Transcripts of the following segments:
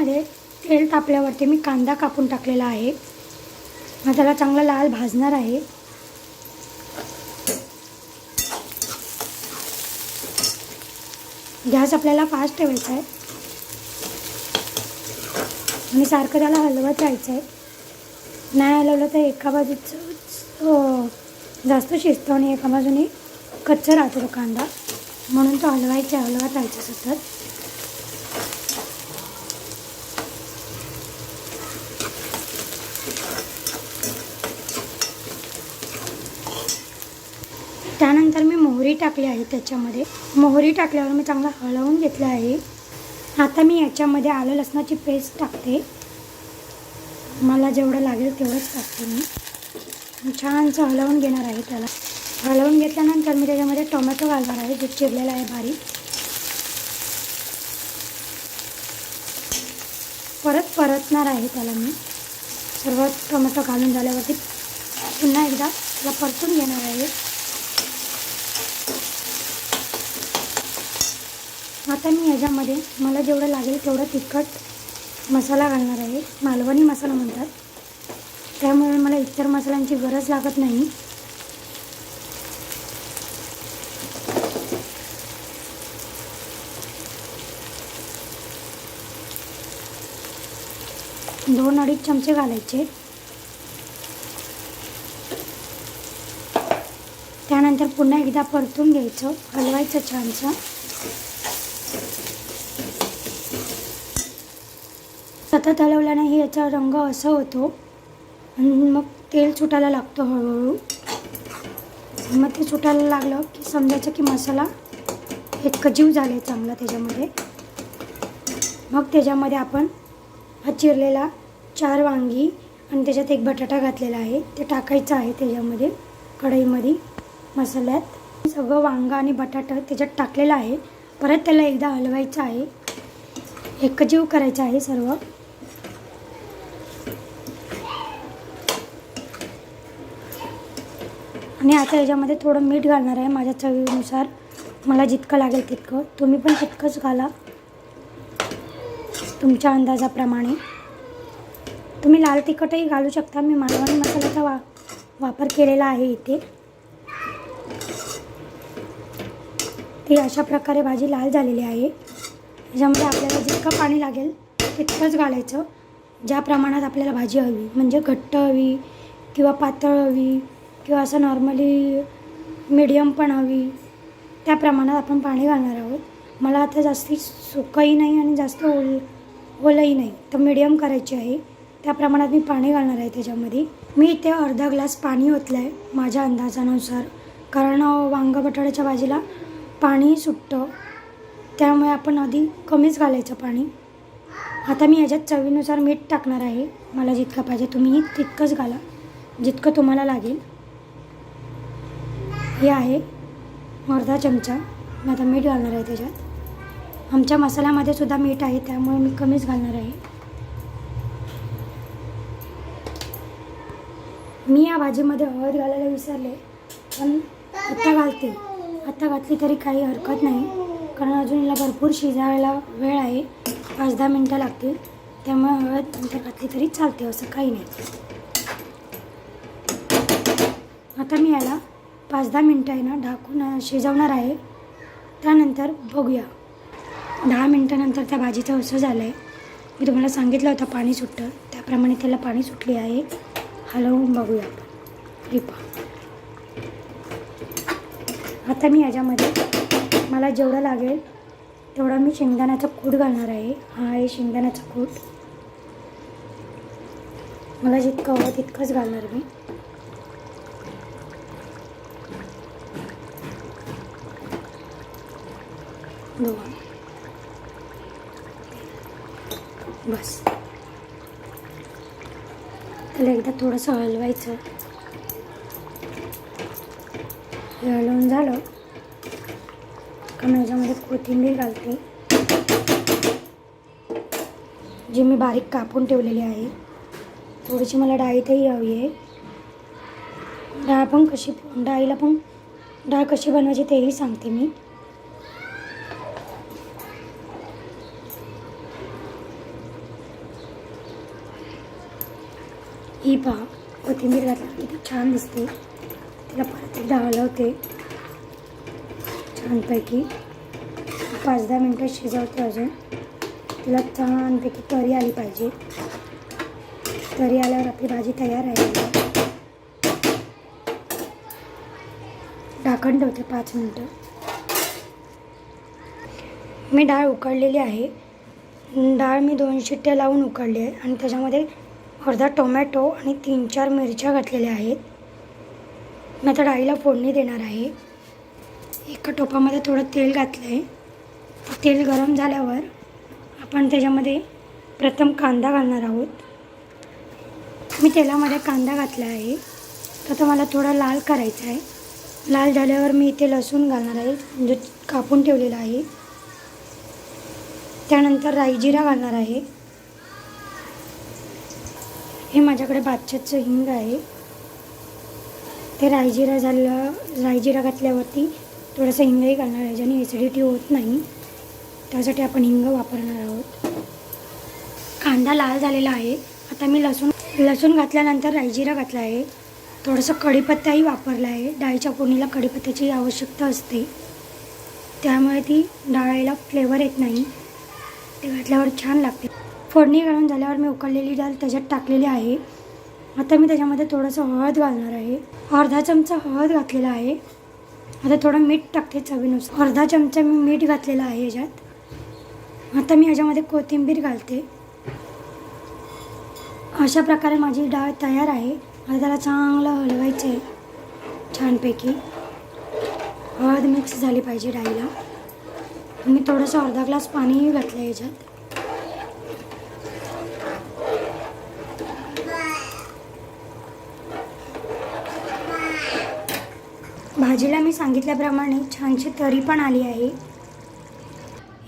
कढईमध्ये तेल तापल्यावरती मी कांदा कापून टाकलेला आहे. मग त्याला चांगला लाल भाजणार आहे. गॅस आपल्याला फास्ट ठेवायचा आहे. आणि सारखं त्याला हलवत राहायचं आहे. नाही हलवलं तर एका बाजूचं हो, जास्त शिजतो आणि एका बाजूने कच्चा राहतो तो कांदा. म्हणून तो हलवायचा हलवत राहायचा सतत. मोहरी टाकली आहे त्याच्यामध्ये. मोहरी टाकल्यावर मी चांगलं हळवून घेतलं आहे. आता मी याच्यामध्ये आलं लसणाची पेस्ट टाकते. मला जेवढं लागेल तेवढंच टाकते मी. छानसं हलवून घेणार आहे त्याला. हलवून घेतल्यानंतर मी त्याच्यामध्ये टोमॅटो घालणार आहे जे चिरलेला आहे बारीक. परत परतणार आहे त्याला मी. सर्व टोमॅटो घालून झाल्यावरती पुन्हा एकदा त्याला परतून घेणार आहे. आता मी याच्यामध्ये मला जेवढं लागेल तेवढं तिखट मसाला घालणार आहे. मालवणी मसाला म्हणतात. त्यामुळे मला इतर मसाल्यांची गरज लागत नाही. दोन अडीच चमचे घालायचे. त्यानंतर पुन्हा एकदा परतून घ्यायचं हलवायचं छानसं. सतत हलवल्याने हे याचा रंग असा होतो. आणि मग तेल सुटायला लागतो हळूहळू. मग ते सुटायला लागलं की समजायचं की मसाला एकजीव झाले चांगला त्याच्यामध्ये. मग त्याच्यामध्ये आपण हा चिरलेला चार वांगी आणि त्याच्यात एक बटाटा घातलेला आहे. ते टाकायचं आहे त्याच्यामध्ये कढईमध्ये मसाल्यात. सगळं वांगा आणि बटाटा त्याच्यात टाकलेलं आहे. परत त्याला एकदा हलवायचं आहे. एकजीव करायचं आहे सर्व. आणि आता याच्यामध्ये थोडं मीठ घालणार आहे माझ्या चवीनुसार. मला जितकं लागेल तितकं. तुम्ही पण तितकंच घाला. तुमच्या अंदाजाप्रमाणे. तुम्ही लाल तिखटही घालू शकता. मी मालवणी मसाल्याचा वा वापर केलेला आहे इथे. ती अशा प्रकारे भाजी लाल झालेली आहे. याच्यामध्ये आपल्याला जितकं पाणी लागेल तितकंच घालायचं. ज्या प्रमाणात आपल्याला भाजी हवी म्हणजे घट्ट हवी किंवा पातळ हवी किंवा असं नॉर्मली मीडियम पण हवी. त्या प्रमाणात आपण पाणी घालणार आहोत. मला आता जास्ती सुकंही नाही आणि जास्त ओल ओलंही नाही. तर मीडियम करायची आहे. त्या प्रमाणात मी पाणी घालणार आहे त्याच्यामध्ये. मी इथे अर्धा ग्लास पाणी ओतलं आहे माझ्या अंदाजानुसार. कारण वांग बटाट्याच्या भाजीला पाणी सुटतं. त्यामुळे आपण आधी कमीच घालायचं पाणी. आता मी याच्यात चवीनुसार मीठ टाकणार आहे. मला जितकं पाहिजे तुम्ही तितकंच घाला. जितकं तुम्हाला लागेल. हे आहे अर्धा चमचा. मी आता मीठ घालणार आहे त्याच्यात. आमच्या मसाल्यामध्ये सुद्धा मीठ आहे त्यामुळे मी कमीच घालणार आहे. मी या भाजीमध्ये हळद घालायला विसरले पण आत्ता घालते. आत्ता घातली तरी काही हरकत नाही कारण अजून याला भरपूर शिजायला वेळ आहे. पाच दहा मिनटं लागतील त्यामुळे हळद नंतर घातली तरी चालते असं काही नाही. आता मी याला पाच दहा मिनटं आहे ना ढाकून शिजवणार आहे. त्यानंतर बघूया. दहा मिनटानंतर त्या भाजीचं असं झालं आहे मी तुम्हाला सांगितलं होतं पाणी सुटतं. त्याप्रमाणे त्याला पाणी सुटले आहे. हलवून बघूया आपण. रिपा आता मी याच्यामध्ये मला जेवढं लागेल तेवढा मी शेंगदाण्याचा कूट घालणार आहे. हा आहे शेंगदाण्याचा कूट. मला जितकं हवं तितकंच घालणार मी. दोन बस. त्याला एकदा थोडंसं हलवायचं. हलवून झालं का मी याच्यामध्ये कोथिंबीर घालते. जी मी बारीक कापून ठेवलेली आहे. थोडीशी मला डाळीतही हवी आहे. डाळ पण कशी डाळीला पण डाळ कशी बनवायची तेही सांगते मी. ही पहा कोथिंबीर घातल्यावर किती छान दिसते. तिला परत एकदा हलवते. छानपैकी. पाच दहा मिनटं शिजवते अजून. तिला छानपैकी तरी आली पाहिजे. तरी आल्यावर आपली भाजी तयार आहे. ढाकण ठेवते पाच मिनटं. मी डाळ उकडलेली आहे. डाळ मी दोन शिट्ट्या लावून उकडली आहे. आणि त्याच्यामध्ये अर्धा टोमॅटो आणि तीन चार मिरच्या घातलेल्या आहेत. मी आता डाळीला फोडणी देणार आहे. एका टोपामध्ये थोडं तेल घातलं आहे तेल गरम झाल्यावर आपण त्याच्यामध्ये प्रथम कांदा घालणार आहोत. मी तेलामध्ये कांदा घातला आहे. तर तो मला थोडा लाल करायचा आहे. लाल झाल्यावर मी इथे लसूण घालणार आहे. म्हणजे कापून ठेवलेला आहे. त्यानंतर राई जिरा घालणार आहे. हे माझ्याकडे बादशाचं हिंग आहे. ते रायजिरा झालं रायजिरा घातल्यावरती थोडंसं हिंगही घालणार आहे ज्याने ॲसिडिटी होत नाही. त्यासाठी आपण हिंग वापरणार आहोत. कांदा लाल झालेला आहे. आता मी लसूण लसूण घातल्यानंतर रायजिरा घातला आहे. थोडंसं कढीपत्ताही वापरला आहे. डाळीच्या फोडणीला कढीपत्त्याची आवश्यकता असते. त्यामुळे ती डाळीला फ्लेवर येत नाही. ते घातल्यावर छान लागते. फोडणी घालून झाल्यावर मी उकडलेली डाळ त्याच्यात टाकलेली आहे. आता मी त्याच्यामध्ये थोडंसं हळद घालणार आहे. अर्धा चमचा हळद घातलेला आहे. आता थोडं मीठ टाकते चवीनुसार. अर्धा चमचा मी मीठ घातलेलं आहे याच्यात. आता मी ह्याच्यामध्ये कोथिंबीर घालते. अशा प्रकारे माझी डाळ तयार आहे. आता त्याला चांगलं हलवायचं आहे. छानपैकी. हळद मिक्स झाली पाहिजे डाळीला. मी थोडंसं अर्धा ग्लास पाणीही घातलं ह्याच्यात भाजीला मी सांगितल्याप्रमाणे छानशी तरी पण आली आहे.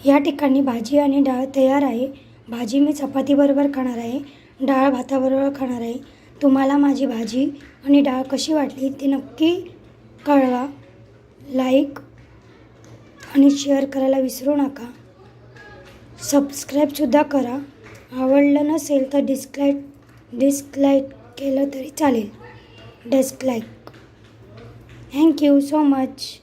या ठिकाणी भाजी आणि डाळ तयार आहे. भाजी मी चपातीबरोबर खाणार आहे. डाळ भाताबरोबर खाणार आहे. तुम्हाला माझी भाजी आणि डाळ कशी वाटली ती नक्की कळवा. लाईक आणि शेअर करायला विसरू नका. सबस्क्राईबसुद्धा करा. आवडलं नसेल तर डिस्क्लाईट डिस्लाईक केलं तरी चालेल. Thank you so much.